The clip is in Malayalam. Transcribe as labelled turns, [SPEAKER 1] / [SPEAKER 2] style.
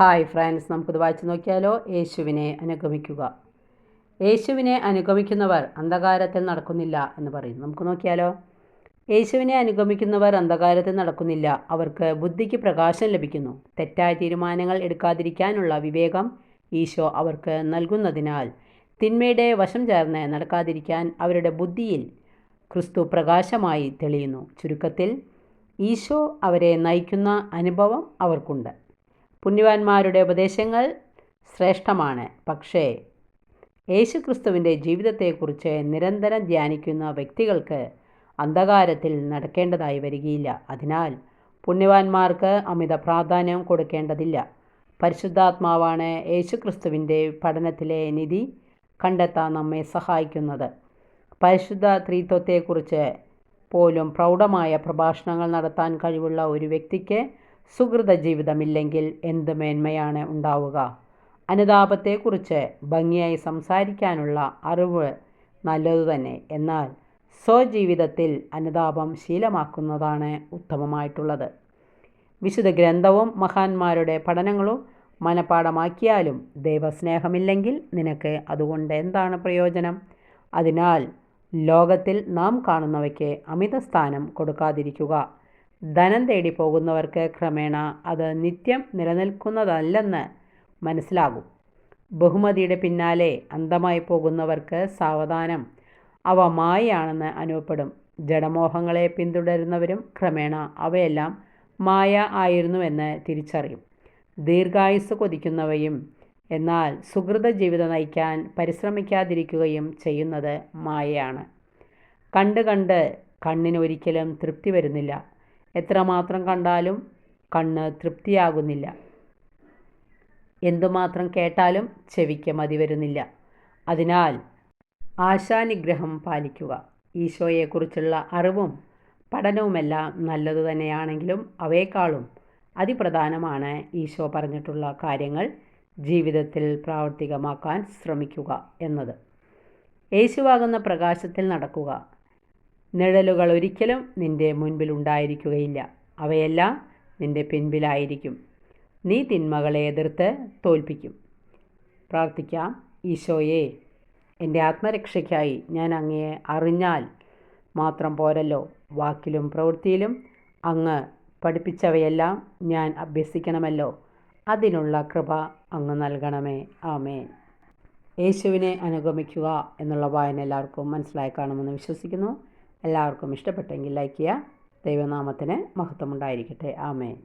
[SPEAKER 1] ഹായ് ഫ്രണ്ട്സ് നമുക്കിത് വായിച്ചു നോക്കിയാലോ? യേശുവിനെ അനുഗമിക്കുക. യേശുവിനെ അനുഗമിക്കുന്നവർ അന്ധകാരത്തിൽ നടക്കുന്നില്ല എന്ന് പറയുന്നു. നമുക്ക് നോക്കിയാലോ? യേശുവിനെ അനുഗമിക്കുന്നവർ അന്ധകാരത്തിൽ നടക്കുന്നില്ല. അവർക്ക് ബുദ്ധിക്ക് പ്രകാശം ലഭിക്കുന്നു. തെറ്റായ തീരുമാനങ്ങൾ എടുക്കാതിരിക്കാനുള്ള വിവേകം ഈശോ അവർക്ക് നൽകുന്നതിനാൽ തിന്മയുടെ വശം ചേർന്ന് നടക്കാതിരിക്കാൻ അവരുടെ ബുദ്ധിയിൽ ക്രിസ്തു പ്രകാശമായി തെളിയുന്നു. ചുരുക്കത്തിൽ ഈശോ അവരെ നയിക്കുന്ന അനുഭവം അവർക്കുണ്ട്. പുണ്യവാന്മാരുടെ ഉപദേശങ്ങൾ ശ്രേഷ്ഠമാണ്. പക്ഷേ യേശുക്രിസ്തുവിന്റെ ജീവിതത്തെക്കുറിച്ച് നിരന്തരം ധ്യാനിക്കുന്ന വ്യക്തികൾക്ക് അന്ധകാരത്തിൽ നടക്കേണ്ടതായി വരികയില്ല. അതിനാൽ പുണ്യവാന്മാർക്ക് അമിത പ്രാധാന്യം കൊടുക്കേണ്ടതില്ല. പരിശുദ്ധാത്മാവാണ് യേശുക്രിസ്തുവിന്റെ പഠനത്തിലെ നിധി കണ്ടെത്താൻ നമ്മെ സഹായിക്കുന്നത്. പരിശുദ്ധ ത്രീത്വത്തെക്കുറിച്ച് പോലും പ്രൗഢമായ പ്രഭാഷണങ്ങൾ നടത്താൻ കഴിവുള്ള ഒരു വ്യക്തിക്ക് സുഹൃത ജീവിതമില്ലെങ്കിൽ എന്ത് മേന്മയാണ് ഉണ്ടാവുക? അനുതാപത്തെക്കുറിച്ച് ഭംഗിയായി സംസാരിക്കാനുള്ള അറിവ് നല്ലതു തന്നെ. എന്നാൽ സ്വജീവിതത്തിൽ അനുതാപം ശീലമാക്കുന്നതാണ് ഉത്തമമായിട്ടുള്ളത്. വിശുദ്ധ ഗ്രന്ഥവും മഹാന്മാരുടെ പഠനങ്ങളും മനപാഠമാക്കിയാലും ദൈവസ്നേഹമില്ലെങ്കിൽ നിനക്ക് അതുകൊണ്ട് എന്താണ് പ്രയോജനം? അതിനാൽ ലോകത്തിൽ നാം കാണുന്നവയ്ക്ക് അമിത സ്ഥാനം കൊടുക്കാതിരിക്കുക. ധനം തേടി പോകുന്നവർക്ക് ക്രമേണ അത് നിത്യം നിലനിൽക്കുന്നതല്ലെന്ന് മനസ്സിലാകും. ബഹുമതിയുടെ പിന്നാലെ അന്തമായി പോകുന്നവർക്ക് സാവധാനം അവ മായയാണെന്ന് അനുഭവപ്പെടും. ജഡമോഹങ്ങളെ പിന്തുടരുന്നവരും ക്രമേണ അവയെല്ലാം മായ ആയിരുന്നുവെന്ന് തിരിച്ചറിയും. ദീർഘായുസ് കൊതിക്കുന്നവയും എന്നാൽ സുഹൃത ജീവിതം നയിക്കാൻ പരിശ്രമിക്കാതിരിക്കുകയും ചെയ്യുന്നത് മായയാണ്. കണ്ട് കണ്ട് കണ്ണിനൊരിക്കലും തൃപ്തി വരുന്നില്ല. എത്രമാത്രം കണ്ടാലും കണ്ണ് തൃപ്തിയാകുന്നില്ല. എന്തുമാത്രം കേട്ടാലും ചെവിക്ക് മതി വരുന്നില്ല. അതിനാൽ ആശാനിഗ്രഹം പാലിക്കുക. ഈശോയെക്കുറിച്ചുള്ള അറിവും പഠനവുമെല്ലാം നല്ലതു തന്നെയാണെങ്കിലും അവയെക്കാളും അതിപ്രധാനമാണ് ഈശോ പറഞ്ഞിട്ടുള്ള കാര്യങ്ങൾ ജീവിതത്തിൽ പ്രാവർത്തികമാക്കാൻ ശ്രമിക്കുക എന്നത്. യേശുവാകുന്ന പ്രകാശത്തിൽ നടക്കുക. നിഴലുകൾ ഒരിക്കലും നിന്റെ മുൻപിൽ ഉണ്ടായിരിക്കുകയില്ല. അവയെല്ലാം നിന്റെ പിൻപിലായിരിക്കും. നീ തിന്മകളെ എതിർത്ത് തോൽപ്പിക്കും. പ്രാർത്ഥിക്കാം ഈശോയെ എന്റെ ആത്മരക്ഷയ്ക്കായി ഞാൻ അങ്ങയെ അറിഞ്ഞാൽ മാത്രം പോരല്ലോ. വാക്കിലും പ്രവൃത്തിയിലും അങ്ങ് പഠിപ്പിച്ചവയെല്ലാം ഞാൻ അഭ്യസിക്കണമല്ലോ. അതിനുള്ള കൃപ അങ്ങ് നൽകണമേ. ആമേൻ. യേശുവിനെ അനുഗമിക്കുക എന്നുള്ള വായന എല്ലാവർക്കും മനസ്സിലായി കാണുമെന്ന് വിശ്വസിക്കുന്നു. എല്ലാവർക്കും ഇഷ്ടപ്പെട്ടെങ്കിൽ ലൈക്ക് ചെയ്യുക. ദൈവനാമത്തിന് മഹത്വമുണ്ടായിരിക്കട്ടെ. ആമേൻ.